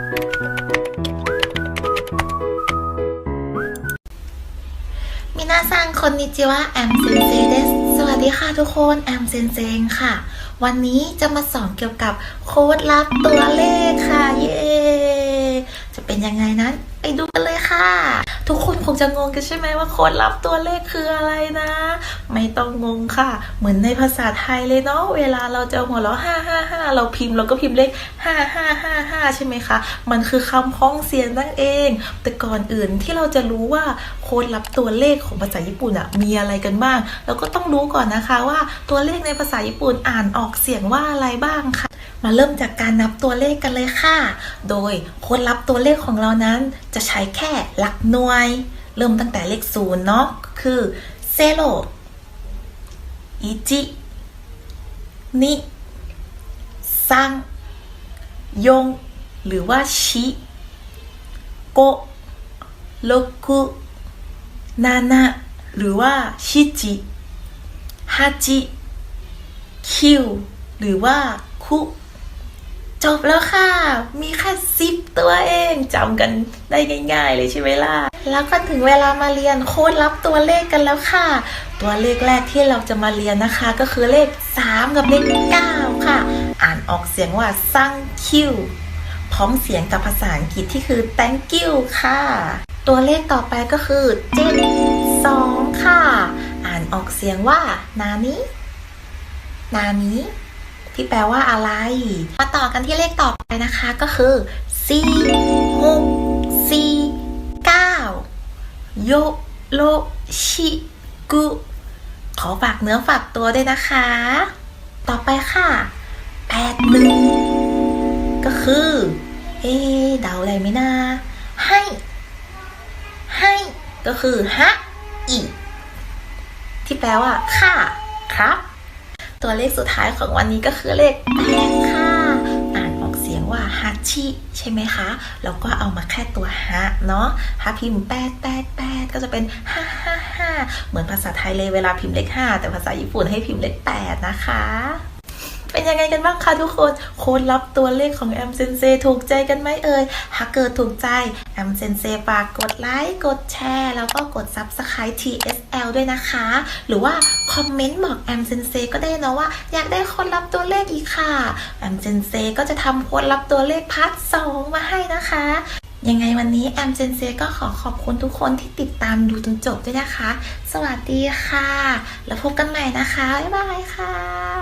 มินาซังคนนิจิวะแอมเซนเซเดสสวัสดีค่ะทุกคนแอมเซนเซงค่ะ วันนี้จะมาสอนเกี่ยวกับโค้ดลับตัวเลขค่ะ เย้จะเป็นยังไงนั้น ไปดูกันเลยค่ะ ทุกคนคงจะงงกันใช่ไหมว่าโค้ดลับตัวเลขคืออะไรนะ ไม่ต้องงงค่ะ เหมือนในภาษาไทยเลยเนาะเวลาเราจะหัวเราะห้าห้าห้าเราพิมพ์เราก็พิมพ์เลขห้าห้าห้าห้าใช่ไหมคะ มันคือคำพ้องเสียงนั่นเอง แต่ก่อนอื่นที่เราจะรู้ว่าโค้ดลับตัวเลขของภาษาญี่ปุ่นอะมีอะไรกันบ้าง เราก็ต้องรู้ก่อนนะคะว่าตัวเลขในภาษาญี่ปุ่นอ่านออกเสียงว่าอะไรบ้างค่ะมาเริ่มจากการนับตัวเลขกันเลยค่ะ โดยโค้ดลับตัวเลขของเรานั้น จะใช้แค่หลักหน่วย เริ่มตั้งแต่เลขศูนย์เนาะ คือเซโร อิจินิซังยงหรือว่าชิโกโลกุนานะหรือว่าชิจิฮาจิคิวหรือว่าคุจบแล้วค่ะ มีแค่สิบตัวเองจำกันได้ง่าย ๆ เลยใช่ไหมล่ะ แล้วก็ถึงเวลามาเรียนโค้ดลับตัวเลขกันแล้วค่ะ ตัวเลขแรกที่เราจะมาเรียนนะคะ ก็คือเลข 3 กับเลข 9 ค่ะ อ่านออกเสียงว่าซังคิวพร้อมเสียงกับภาษาอังกฤษที่คือ thank you ค่ะ ตัวเลขต่อไปก็คือ7 2ค่ะ อ่านออกเสียงว่านานินานิที่แปลว่าอะไร มาต่อกันที่เลขต่อไปนะคะก็คือสี่หกสี่เก้าโยโรชิกุ ขอฝากเนื้อฝากตัวด้วยนะคะ ต่อไปค่ะแปดหนึ่งก็คือ เอ๊ะเดาอะไรไหมนะให้ ให้ก็คือฮะอีที่แปลว่าค่ะครับ ตัวเลขสุดท้ายของวันนี้ก็คือเลขแปดค่ะ อ่านออกเสียงว่าฮัชิใช่ไหมคะ แล้วก็เอามาแค่ตัวฮะเนาะถ้าพิมพ์แปดแปดแปดก็จะเป็นห้าห้า ห้าเหมือนภาษาไทยเลยเวลาพิมพ์เลขห้าแต่ภาษาญี่ปุ่นให้พิมพ์เลขแปดนะคะ เป็นยังไงกันบ้างคะทุกคนโค้ดลับตัวเลขของแอมเซนเซถูกใจกันไหมเอ่ยถ้าเกิดถูกใจแอมเซนเซฝากกดไลค์กดแชร์แล้วก็กด Subscribe TSL ด้วยนะคะ หรือว่าคอมเมนต์บอกแอมเซนเซก็ได้นะว่า อยากได้โค้ดลับตัวเลขอีกค่ะแอมเซนเซก็จะทำโค้ดลับตัวเลขพาร์ทสองมาให้นะคะ ยังไงวันนี้แอมเจนเซก็ขอขอบคุณทุกคนที่ติดตามดูจนจบด้วยนะคะ สวัสดีค่ะ แล้วพบกันใหม่นะคะ บ๊ายบายค่ะ